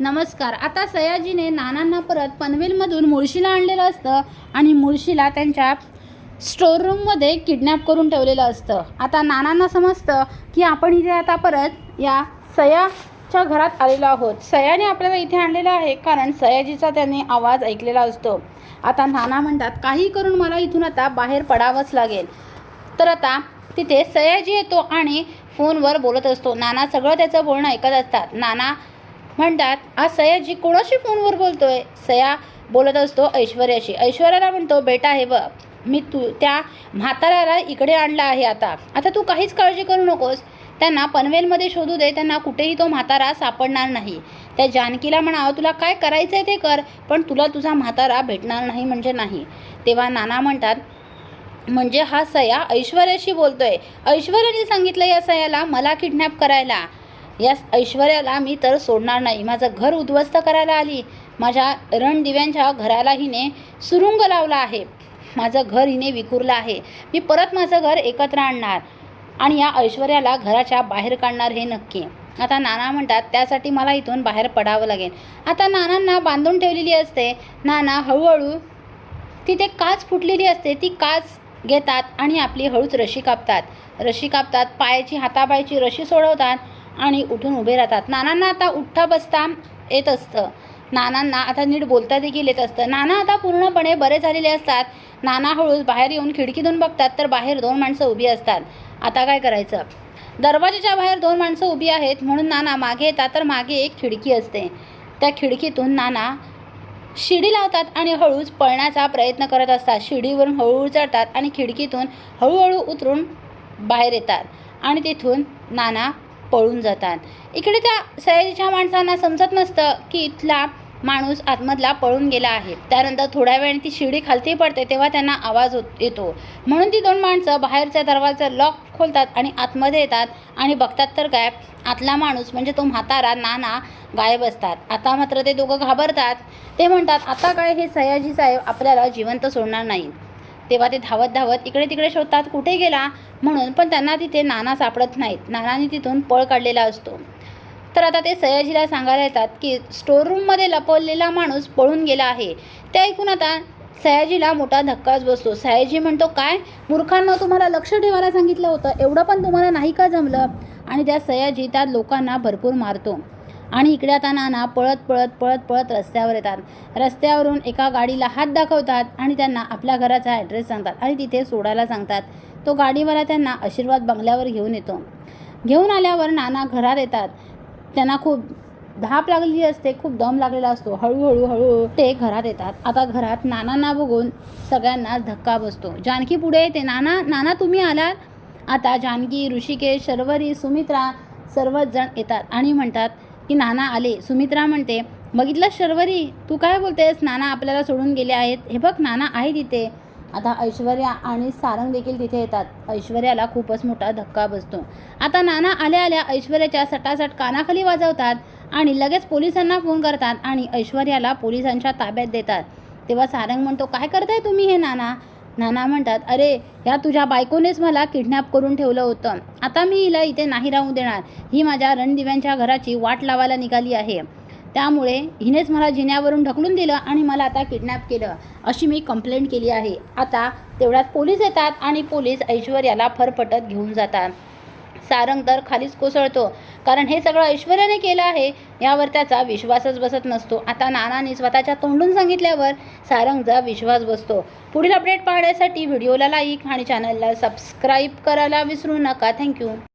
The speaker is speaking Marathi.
नमस्कार. आता सयाजीने नानांना परत पनवेलमधून मुळशीला आणलेलं असतं आणि मुळशीला त्यांच्या स्टोर रूममध्ये किडनॅप करून ठेवलेलं असतं. आता नानांना समजतं की आपण इथे आता परत या सयाच्या घरात आलेलो आहोत. सयाने आपल्याला इथे आणलेलं आहे कारण सयाजीचा त्याने आवाज ऐकलेला असतो. आता नाना म्हणतात काही करून मला इथून आता बाहेर पडावंच लागेल. तर आता तिथे सयाजी येतो आणि फोनवर बोलत असतो. नाना सगळं त्याचं बोलणं ऐकत असतात. नाना म्हणतात आज सयाजी कोणाशी फोनवर बोलतोय? सया बोलत असतो ऐश्वर्याशी. ऐश्वर्याला म्हणतो बेटा हे बघ मी तू त्या म्हाताऱ्याला इकडे आणला आहे आता. आता तू काहीच काळजी करू नकोस. त्यांना पनवेलमध्ये शोधू दे त्यांना कुठेही तो म्हातारा सापडणार नाही. त्या जानकीला म्हणावं तुला काय करायचं आहे ते कर पण तुला तुझा म्हातारा भेटणार नाही म्हणजे नाही. तेव्हा नाना म्हणतात म्हणजे हा सया ऐश्वर्याशी बोलतोय. ऐश्वर्याने सांगितलं या सयाला मला किडनॅप करायला. या ऐश्वर्याला मी तर सोडणार नाही. माझं घर उद्ध्वस्त करायला आली. माझ्या रणदिव्यांच्या घराला हिने सुरुंग लावला आहे. माझं घर हिने विखुरलं आहे. मी परत माझं घर एकत्र आणणार आणि या ऐश्वर्याला घराच्या बाहेर काढणार हे नक्की. आता नाना म्हणतात त्यासाठी मला इथून बाहेर पडावं लागेल. आता नानांना बांधून ठेवलेली असते. नाना हळूहळू तिथे काच फुटलेली असते. ती काच घेतात आणि आपली हळूच रशी कापतात. रशी कापतात पायाची हातापायची रशी सोडवतात. आणि उठून उभे राहतात. नानांना आता उठता बसता येत असतं. नानांना आता नीट बोलता देखील येत असतं. नाना आता पूर्णपणे बरे झालेले असतात. नाना हळूच बाहेर येऊन खिडकीतून बघतात तर बाहेर दोन माणसं उभी असतात. आता काय करायचं? दरवाजाच्या बाहेर दोन माणसं उभी आहेत म्हणून नाना मागे येतात तर मागे एक खिडकी असते. त्या खिडकीतून नाना शिडी लावतात आणि हळूच पळण्याचा प्रयत्न करत असतात. शिडीवरून हळूहळू चढतात आणि खिडकीतून हळूहळू उतरून बाहेर येतात. आणि तिथून नाना पळून जातात. इकडे त्या सयाजीच्या माणसांना समजत नसतं की इथला माणूस आतमधला पळून गेला आहे. त्यानंतर थोड्या वेळाने ती शिडी खालती पडते तेव्हा त्यांना आवाज होत येतो. म्हणून ती दोन माणसं बाहेरच्या दरवाजा लॉक खोलतात आणि आतमध्ये येतात आणि बघतात तर काय आतला माणूस म्हणजे तो म्हातारा नाना गायब असतात. आता मात्र ते दोघं घाबरतात. ते म्हणतात आता काय हे सयाजी साहेब आपल्याला जिवंत सोडणार नाही तेव्हा ते धावत धावत इकडे तिकडे शोधतात कुठे गेला? म्हणून पण त्यांना तिथे नाना सापडत नाहीत. नानाने तिथून पळ काढलेला असतो. तर आता ते सयाजीला सांगायला येतात की स्टोर रूममध्ये लपवलेला माणूस पळून गेला आहे. ते ऐकून आता सयाजीला मोठा धक्काच बसतो. सयाजी म्हणतो काय? मूर्खांना तुम्हाला लक्ष ठेवायला सांगितलं होतं. एवढं पण तुम्हाला नाही का जमलं? आणि त्या सयाजी त्या लोकांना भरपूर मारतो. आणि इकडे आता नाना पळत पळत पळत पळत रस्त्यावर येतात. रस्त्यावरून एका गाडीला हात दाखवतात आणि त्यांना आपल्या घराचा ॲड्रेस सांगतात आणि तिथे सोडायला सांगतात. तो गाडीवाला त्यांना आशीर्वाद बंगल्यावर घेऊन येतो. घेऊन आल्यावर नाना घरात येतात. त्यांना खूप धाप लागलेली असते खूप दम लागलेला असतो. हळूहळू हळूहळू ते घरात येतात. आता घरात नानांना बघून सगळ्यांना धक्का बसतो. जानकी पुढे येते. नाना नाना तुम्ही आलात? आता जानकी ऋषिकेश शर्वरी सुमित्रा सर्वच जण येतात आणि म्हणतात की नाना आले. सुमित्रा म्हणते बघितलं शर्वरी तू काय बोलतेस? नाना आपल्याला सोडून गेले आहेत. हे बघ नाना आहे तिथे. आता ऐश्वर्या आणि सारंग देखील तिथे येतात. ऐश्वर्याला खूपच मोठा धक्का बसतो. आता नाना आल्या आल्या ऐश्वर्याच्या सटासट कानाखाली वाजवतात आणि लगेच पोलिसांना फोन करतात आणि ऐश्वर्याला पोलिसांच्या ताब्यात देतात. तेव्हा सारंग म्हणतो काय करताय तुम्ही हे नाना? नाना म्हणतात अरे या तुझ्या बायकोनेच मला किडनॅप करून ठेवलं होतं. आता मी हिला इथे नाही राहू देणार. ही माझ्या रणदिव्यांच्या घराची वाट लावायला निघाली आहे. त्यामुळे हिनेच मला जिन्यावरून ढकलून दिलं आणि मला आता किडनॅप केलं अशी मी कंप्लेंट केली आहे. आता तेवढ्यात पोलीस येतात आणि पोलीस ऐश्वर्याला फरफटत घेऊन जातात. सारंग तर खालीच कोसळतो. कारण हे सगळं ऐश्वर्याने केलं आहे यावर त्याचा विश्वासच बसत नसतो. आता नानाने स्वतःच्या तोंडून सांगितल्यावर सारंगचा विश्वास बसतो. पुढील अपडेट पाहण्यासाठी व्हिडिओला लाईक आणि चॅनलला सबस्क्राईब करायला विसरू नका. थँक्यू